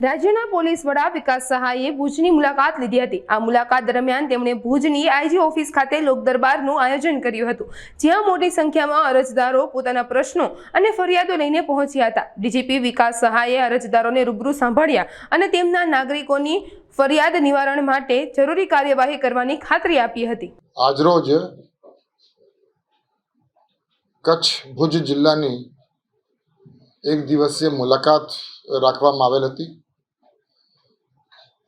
રાજ્યના પોલીસ વડા વિકાસ સહાયે ભુજની મુલાકાત લીધી હતી. આ મુલાકાત દરમિયાન તેમણે ભુજની આઈજી ઓફિસ ખાતે લોકદરબારનું આયોજન કર્યું હતું. જ્યાં મોટી સંખ્યામાં અરજદારો પોતાના પ્રશ્નો અને ફરિયાદો લઈને પહોંચ્યા હતા. ડીજીપી વિકાસ સહાયે અરજદારોને રૂબરૂ સાંભળ્યા અને તેમના નાગરિકોની ફરિયાદ નિવારણ માટે જરૂરી કાર્યવાહી કરવાની ખાતરી આપી હતી. આજરોજ કચ્છ ભુજ જિલ્લાની એક દિવસીય મુલાકાત રાખવામાં આવેલ હતી.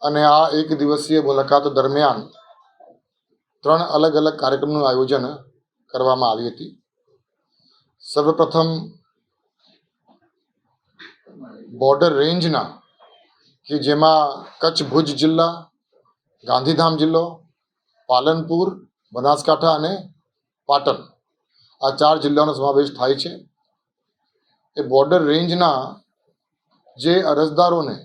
અને આ એક દિવસીય મુલાકાત દરમિયાન ત્રણ અલગ અલગ કાર્યક્રમનું આયોજન કરવામાં આવી હતી. સર્વપ્રથમ બોર્ડર રેન્જના કે જેમાં કચ્છ ભુજ જિલ્લા, ગાંધીધામ જિલ્લો, પાલનપુર, બનાસકાંઠા અને પાટણ આ ચાર જિલ્લાનો સમાવેશ થાય છે. એ બોર્ડર રેન્જના જે અરજદારોને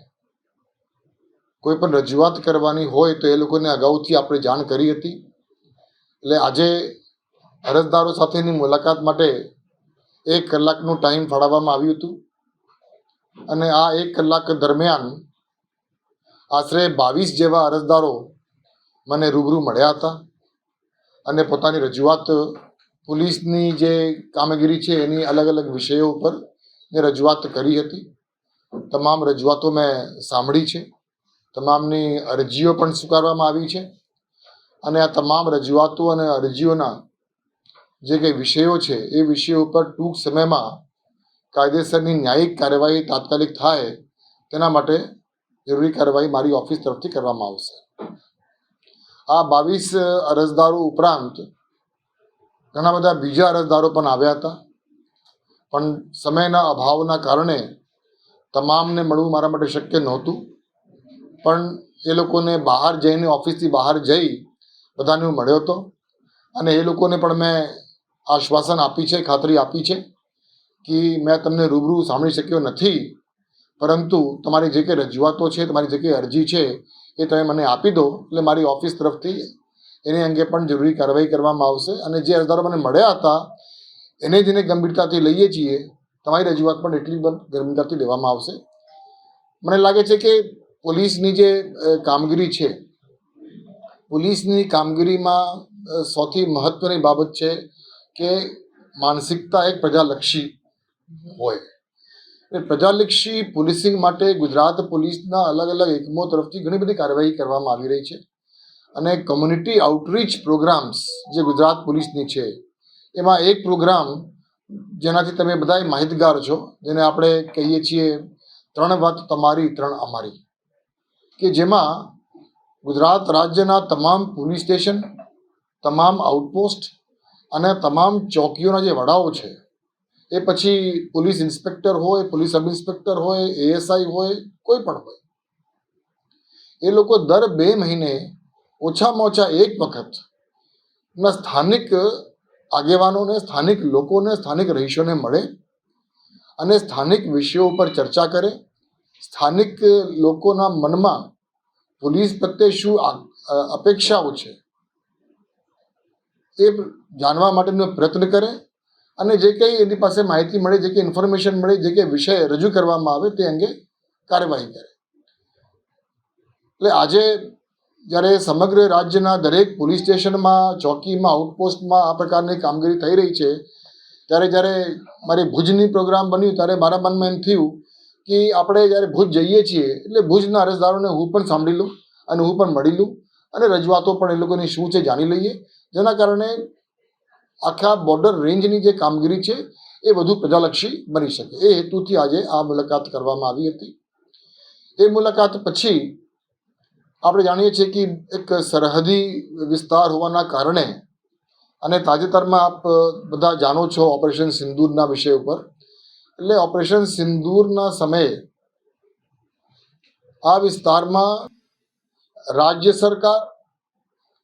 કોઈ પણ રજૂઆત કરવાની હોય તો એ લોકોને અગાઉથી આપણે જાણ કરી હતી. એટલે આજે અરજદારો સાથેની મુલાકાત માટે એક કલાકનું ટાઈમ ફાળવવામાં આવ્યું હતું. અને આ એક કલાક દરમિયાન આશરે બાવીસ જેવા અરજદારો મને રૂબરૂ મળ્યા હતા અને પોતાની રજૂઆત પોલીસની જે કામગીરી છે એની અલગ અલગ વિષયો ઉપર મેં રજૂઆત કરી હતી. તમામ રજૂઆતો મેં સાંભળી છે. તમામની અરજીઓ પણ સ્વીકારવામાં આવી છે. અને આ તમામ રજૂઆતો અને અરજીઓના જે કંઈ વિષયો છે, એ વિષયો ઉપર ટૂંક સમયમાં કાયદેસરની ન્યાયિક કાર્યવાહી તાત્કાલિક થાય, તેના માટે જરૂરી કાર્યવાહી મારી ઓફિસ તરફથી કરવામાં આવશે. આ બાવીસ અરજદારો ઉપરાંત ઘણા બધા બીજા અરજદારો પણ આવ્યા હતા. પણ સમયના અભાવના કારણે તમામને મળવું મારા માટે શક્ય નહોતું. પણ એ લોકોને બહાર જઈને ઓફિસથી બહાર જઈ બધાને હું મળ્યો હતો. અને એ લોકોને પણ મેં આશ્વાસન આપી છે, ખાતરી આપી છે કે મેં તમને રૂબરૂ સાંભળી શક્યો નથી. પરંતુ તમારી જે કંઈ રજૂઆતો છે, તમારી જે કંઈ અરજી છે, એ તમે મને આપી દો. એટલે મારી ઓફિસ તરફથી એની અંગે પણ જરૂરી કાર્યવાહી કરવામાં આવશે. અને જે અરજદારો મને મળ્યા હતા, એને જેને ગંભીરતાથી લઈએ છીએ. તમારી રજૂઆત પણ એટલી ગંભીરતાથી લેવામાં આવશે. મને લાગે છે કે પોલીસની જે કામગીરી છે, પોલીસની કામગીરીમાં સૌથી મહત્વની બાબત છે કે માનસિકતા એક પ્રજાલક્ષી હોય. એ પ્રજાલક્ષી પોલીસિંગ માટે ગુજરાત પોલીસના અલગ અલગ એકમો તરફથી ઘણી બધી કાર્યવાહી કરવામાં આવી રહી છે અને કમ્યુનિટી આઉટરીચ પ્રોગ્રામ્સ જે ગુજરાત પોલીસની છે, એમાં એક પ્રોગ્રામ જેનાથી તમે બધાય માહિતગાર છો, જેને આપણે કહીએ છીએ ત્રણ વાત તમારી, ત્રણ અમારી. કે જેમાં ગુજરાત રાજ્યના તમામ પોલીસ સ્ટેશન, તમામ આઉટપોસ્ટ અને તમામ ચોકીઓના જે વડાઓ છે, એ પછી પોલીસ ઇન્સ્પેક્ટર હોય, પોલીસ સબ ઇન્સ્પેક્ટર હોય એએસઆઈ હોય, કોઈ પણ હોય. એ લોકો દર બે મહિને ઓછામાં ઓછા એક વખત ના સ્થાનિક આગેવાનોને, સ્થાનિક લોકોને, સ્થાનિક રહીશોને મળે અને સ્થાનિક વિષયો ઉપર ચર્ચા કરે, સ્થાનિક લોકોના મનમાં પોલીસ પ્રત્યે શું અપેક્ષાઓ છે? એ જાણવા માટેનો પ્રયત્ન કરે અને જે કંઈ એની પાસે માહિતી મળે, જે કંઈ ઇન્ફોર્મેશન મળે, જે કંઈ વિષય રજૂ કરવામાં આવે તે અંગે કાર્યવાહી કરે. એટલે આજે જ્યારે સમગ્ર રાજ્યના દરેક પોલીસ સ્ટેશનમાં, ચોકીમાં, આઉટપોસ્ટમાં આ પ્રકારની કામગીરી થઈ રહી છે, ત્યારે જ્યારે મારી ભુજની પ્રોગ્રામ બન્યું, ત્યારે મારા મનમાં એમ થયું કે આપણે જ્યારે ભુજ જઈએ છીએ, એટલે ભુજના અરજદારોને હું પણ સાંભળી લઉં અને હું પણ મળી લઉં અને રજૂઆતો પણ એ લોકોની શું છે જાણી લઈએ. જેના કારણે આખા બોર્ડર રેન્જની જે કામગીરી છે, એ વધુ પ્રજાલક્ષી બની શકે. એ હેતુથી આજે આ મુલાકાત કરવામાં આવી હતી. એ મુલાકાત પછી આપણે જાણીએ છીએ કે એક સરહદી વિસ્તાર હોવાના કારણે અને તાજેતરમાં આપ બધા જાણો છો ઓપરેશન સિંદૂરના વિષય ઉપર. એટલે ઓપરેશન સિંદૂરના સમયે આ વિસ્તારમાં રાજ્ય સરકાર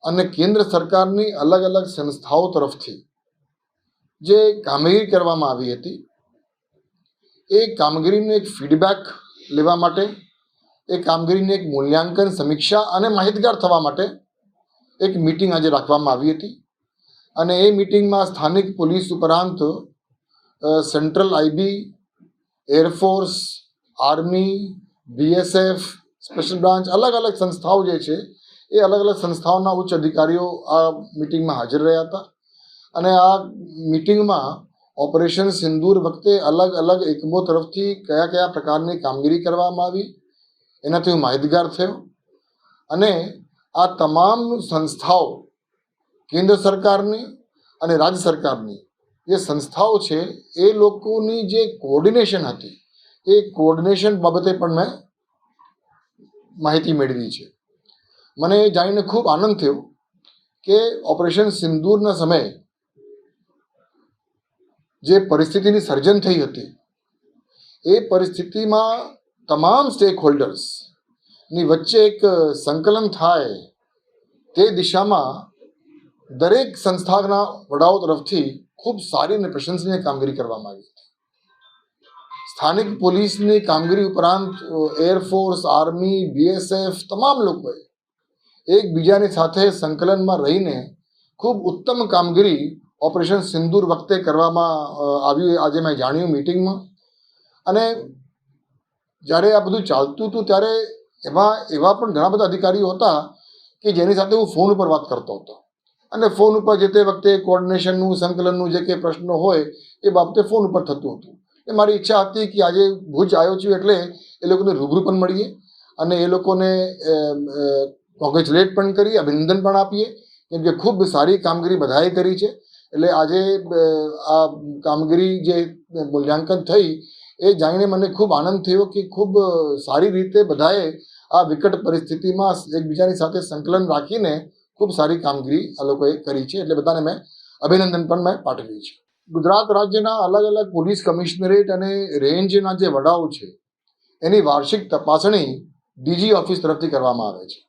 અને કેન્દ્ર સરકારની અલગ અલગ સંસ્થાઓ તરફથી જે કામગીરી કરવામાં આવી હતી, એ કામગીરીનું એક ફીડબેક લેવા માટે, એ કામગીરીને એક મૂલ્યાંકન, સમીક્ષા અને માહિતગાર થવા માટે એક મિટિંગ આજે રાખવામાં આવી હતી. અને એ મિટિંગમાં સ્થાનિક પોલીસ ઉપરાંત central IB air force army, BSF, special branch, અલગ અલગ સંસ્થાઓ જે છે, એ અલગ અલગ સંસ્થાઓના ઉચ્ચ અધિકારીઓ આ મિટિંગમાં હાજર રહ્યા હતા. અને આ મિટિંગમાં ઓપરેશન સિંદૂર વખતે અલગ અલગ એકમો તરફથી કયા કયા પ્રકારની કામગીરી કરવામાં આવી, એનાથી હું માહિતગાર થયો. અને આ તમામ સંસ્થાઓ કેન્દ્ર સરકારની અને રાજ્ય સરકારની જે સંસ્થાઓ છે, એ લોકોની જે કોઓર્ડિનેશન હતી, એ કોઓર્ડિનેશન બાબતે પણ મેં માહિતી મેળવી છે. મને એ જાણીને ખૂબ આનંદ થયો કે ઓપરેશન સિંદૂરના સમયે જે પરિસ્થિતિની સર્જન થઈ હતી, એ પરિસ્થિતિમાં તમામ સ્ટેક હોલ્ડર્સની વચ્ચે એક સંકલન થાય તે દિશામાં દરેક સંસ્થાના વડાઓ તરફથી ખૂબ સારી અને પ્રશંસનીય કામગીરી કરવામાં આવી. હતી સ્થાનિક પોલીસની કામગીરી ઉપરાંત એરફોર્સ આર્મી બીએસએફ તમામ લોકોએ એકબીજાની સાથે સંકલનમાં રહીને ખૂબ ઉત્તમ કામગીરી ઓપરેશન સિંદૂર વખતે કરવામાં આવ્યું આજે મેં જાણ્યું મિટિંગમાં. અને જ્યારે આ બધું ચાલતું હતું ત્યારે એમાં એવા પણ ઘણા બધા અધિકારીઓ હતા કે જેની સાથે હું ફોન ઉપર વાત કરતો હતો. અને ફોન ઉપર જે તે વખતે કોર્ડિનેશનનું સંકલનનું જે કંઈ પ્રશ્નો હોય, એ બાબતે ફોન ઉપર થતું હતું. એ મારી ઈચ્છા હતી કે આજે ભુજ આવ્યો છું એટલે એ લોકોને રૂબરૂ પણ મળીએ અને એ લોકોને કોંગ્રેચ્યુલેટ પણ કરીએ, અભિનંદન પણ આપીએ. કેમ કે ખૂબ સારી કામગીરી બધાએ કરી છે. એટલે આજે આ કામગીરી જે મૂલ્યાંકન થઈ, એ જાણીને મને ખૂબ આનંદ થયો કે ખૂબ સારી રીતે બધાએ આ વિકટ પરિસ્થિતિમાં એકબીજાની સાથે સંકલન રાખીને ખૂબ સારી કામગીરી આ લોકોએ કરી છે એટલે બધાને મેં અભિનંદન પણ મેં પાઠવ્યું છે. ગુજરાત રાજ્યના અલગ અલગ પોલીસ કમિશનરેટ અને રેન્જના જે વડાઓ છે, એની વાર્ષિક તપાસણી ડીજી ઓફિસ તરફથી કરવામાં આવે છે.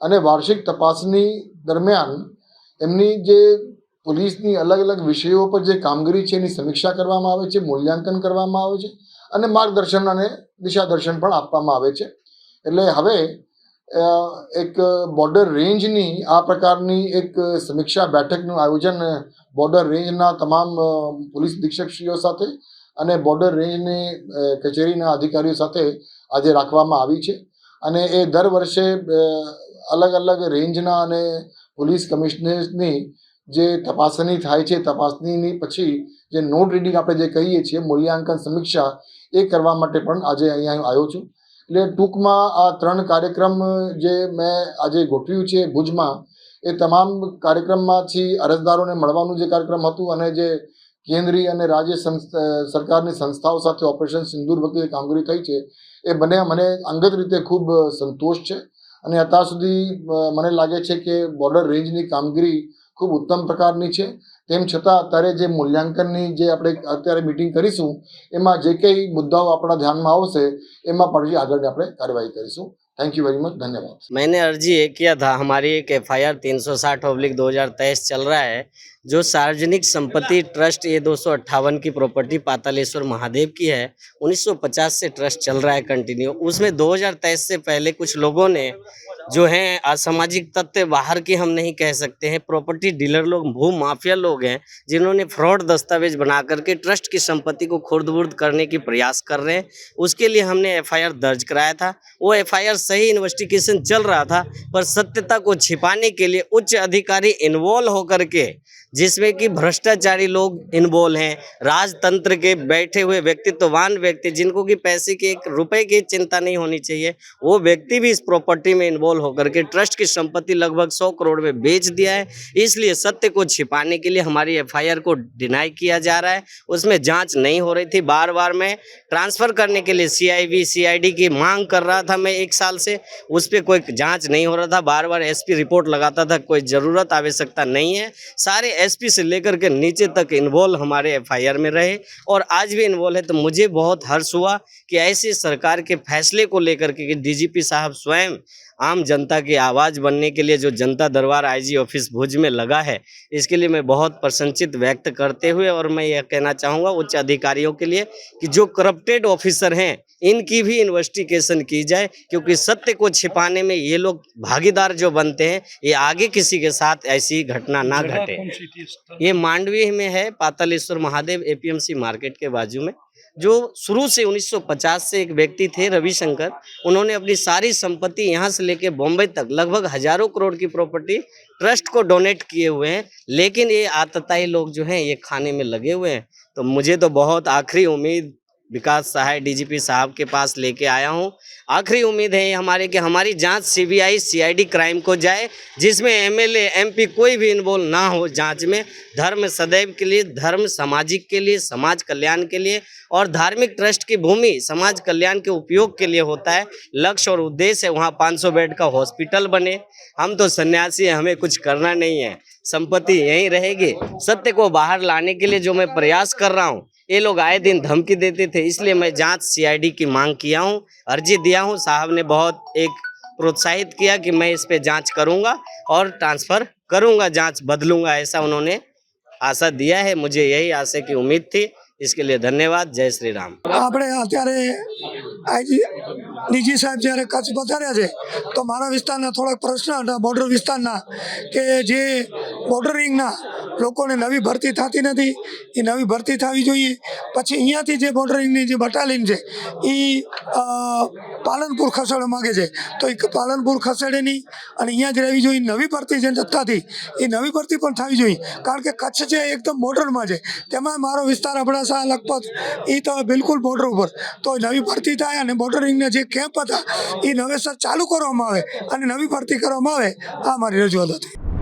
અને વાર્ષિક તપાસણી દરમિયાન એમની જે પોલીસની અલગ અલગ વિષયો પર જે કામગીરી છે એની સમીક્ષા કરવામાં આવે છે, મૂલ્યાંકન કરવામાં આવે છે અને માર્ગદર્શન અને દિશાદર્શન પણ આપવામાં આવે છે. એટલે હવે એક બોર્ડર રેન્જની આ પ્રકારની એક સમીક્ષા બેઠકનું આયોજન બોર્ડર રેન્જના તમામ પોલીસ અધિક્ષકશ્રીઓ સાથે અને બોર્ડર રેન્જની કચેરીના અધિકારીઓ સાથે આજે રાખવામાં આવી છે. અને એ દર વર્ષે અલગ અલગ રેન્જના અને પોલીસ કમિશનરની જે તપાસણી થાય છે, તપાસણીની પછી જે નોટ રીડિંગ આપણે જે કહીએ છીએ, મૂલ્યાંકન સમીક્ષા, એ કરવા માટે પણ આજે અહીંયા આવ્યો છું. એટલે ટૂંકમાં આ ત્રણ કાર્યક્રમ જે મેં આજે ગોઠવ્યું છે ભુજમાં, એ તમામ કાર્યક્રમમાંથી અરજદારોને મળવાનું જે કાર્યક્રમ હતું અને જે કેન્દ્રીય અને રાજ્ય સરકારની સંસ્થાઓ સાથે ઓપરેશન સિંદૂર વખતે કામગીરી થઈ છે, એ બંને મને અંગત રીતે ખૂબ સંતોષ છે. અને અત્યાર સુધી મને લાગે છે કે બોર્ડર રેન્જની કામગીરી ખૂબ ઉત્તમ પ્રકારની છે. તેમ છતાં અત્યારે જે મૂલ્યાંકનની જે આપણે અત્યારે મિટિંગ કરીશું એમાં જે કંઈ મુદ્દાઓ આપણા ધ્યાનમાં આવશે એમાં પછી આગળ આપણે કાર્યવાહી કરીશું થેન્ક યુ વેરી મચ ધન્યવાદ मैंने अर्जी ये किया था हमारी एक एफ आई आर तीन सौ साठ ऑब्लिक दो हजार तेईस चल रहा है जो सार्वजनिक संपत्ति ट्रस्ट ये दो सौ अट्ठावन की प्रॉपर्टी पातालेश्वर महादेव की है 1950 से ट्रस्ट चल रहा है कंटिन्यू। उसमें 2023 से पहले कुछ लोगों ने जो हैं, असामाजिक तत्व बाहर की हम नहीं कह सकते हैं। प्रॉपर्टी डीलर लोग, भू माफिया लोग हैं, जिन्होंने फ्रॉड दस्तावेज़ बना करके ट्रस्ट की संपत्ति को खुर्द बुर्द करने की प्रयास कर रहे हैं। उसके लिए हमने एफआईआर दर्ज कराया था। वो एफआईआर सही इन्वेस्टिगेशन चल रहा था, पर सत्यता को छिपाने के लिए उच्च अधिकारी इन्वॉल्व होकर के जिसमें कि भ्रष्टाचारी लोग इन्वॉल्व हैं, राजतंत्र के बैठे हुए व्यक्तित्ववान व्यक्ति जिनको कि पैसे की एक रुपए की चिंता नहीं होनी चाहिए, वो व्यक्ति भी इस प्रॉपर्टी में इन्वॉल्व होकर के ट्रस्ट की संपत्ति लगभग सौ करोड़ में बेच दिया है। इसलिए सत्य को छिपाने के लिए हमारी एफआईआर को डिनाई किया जा रहा है। उसमें जाँच नहीं हो रही थी। बार बार मैं ट्रांसफ़र करने के लिए सीआईवी सीआईडी की मांग कर रहा था मैं एक साल से। उस पर कोई जाँच नहीं हो रहा था। बार बार एसपी रिपोर्ट लगाता था। कोई ज़रूरत, आवश्यकता नहीं है। सारे एसपी से लेकर के नीचे तक इन्वॉल्व हमारे एफआईआर में रहे। और आज भी इन्वॉल्व है तो मुझे बहुत हर्ष हुआ कि ऐसे सरकार के फैसले को लेकर के डीजीपी साहब स्वयं आम जनता की आवाज़ बनने के लिए जो जनता दरबार आईजी ऑफ़िस भुज में लगा है इसके लिए मैं बहुत प्रसन्नचित व्यक्त करते हुए और मैं यह कहना चाहूँगा उच्च अधिकारियों के लिए कि जो करप्टेड ऑफिसर हैं इनकी भी इन्वेस्टिगेशन की जाए क्योंकि सत्य को छिपाने में ये लोग भागीदार जो बनते हैं ये आगे किसी के साथ ऐसी घटना ना घटे। ये मांडवी में है, पातालेश्वर महादेव एपीएमसी मार्केट के बाजू में, जो शुरू से 1950 से एक व्यक्ति थे, रविशंकर। उन्होंने अपनी सारी संपत्ति यहाँ से लेके बॉम्बे तक, लगभग हज़ारों करोड़ की प्रॉपर्टी ट्रस्ट को डोनेट किए हुए हैं। लेकिन ये आतताई लोग जो हैं, ये खाने में लगे हुए हैं। तो मुझे तो बहुत आखिरी उम्मीद विकास सहाय डीजीपी साहब के पास लेके आया हूँ। आखिरी उम्मीद है हमारे कि हमारी जाँच सीबीआई, सीआईडी क्राइम को जाए, जिसमें एमएलए, एमपी कोई भी इन्वॉल्व ना हो जाँच में। धर्म सदैव के लिए, धर्म सामाजिक के लिए, समाज कल्याण के लिए और धार्मिक ट्रस्ट की भूमि समाज कल्याण के उपयोग के लिए होता है। लक्ष्य और उद्देश्य है वहाँ 500 बेड का हॉस्पिटल बने। हम तो सन्यासी हैं, हमें कुछ करना नहीं है। संपत्ति यहीं रहेगी। सत्य को बाहर लाने के लिए जो मैं प्रयास कर रहा हूँ ये लोग आए दिन धमकी देते थे इसलिए मैं जांच सीआईडी की मांग किया हूँ अर्जी दिया हूँ साहब ने बहुत एक प्रोत्साहित किया कि मैं इस पे जांच करूंगा और ट्रांसफर करूंगा जांच बदलूंगा ऐसा उन्होंने आशा दिया है मुझे यही आशा की उम्मीद थी इसके लिए धन्यवाद जय श्री राम આપણે અત્યારે આઈજી ડીજી સાહેબ જ્યારે કચ્છ પધાર્યા છે તો મારા વિસ્તારના થોડાક પ્રશ્ન હતા બોર્ડર વિસ્તારના કે જે બોર્ડરિંગના લોકોને નવી ભરતી થતી નથી. એ નવી ભરતી થવી જોઈએ. પછી અહીંયાથી જે બોર્ડરિંગની જે બટાલિયન છે, એ પાલનપુર ખસેડવા માગે છે. તો એ પાલનપુર ખસેડે નહીં અને અહીંયા જ રહેવી જોઈએ. નવી ભરતી જે થતી એ નવી ભરતી પણ થવી જોઈએ. કારણ કે કચ્છ છે એકદમ બોર્ડરમાં છે. તેમાં મારો વિસ્તાર અબડાસા લખપત, એ તો બિલકુલ બોર્ડર ઉપર. તો નવી ભરતી થાય અને બોર્ડરિંગના જે કેમ્પ હતા, એ નવેસર ચાલુ કરવામાં આવે અને નવી ભરતી કરવામાં આવે, આ મારી રજૂઆત હતી.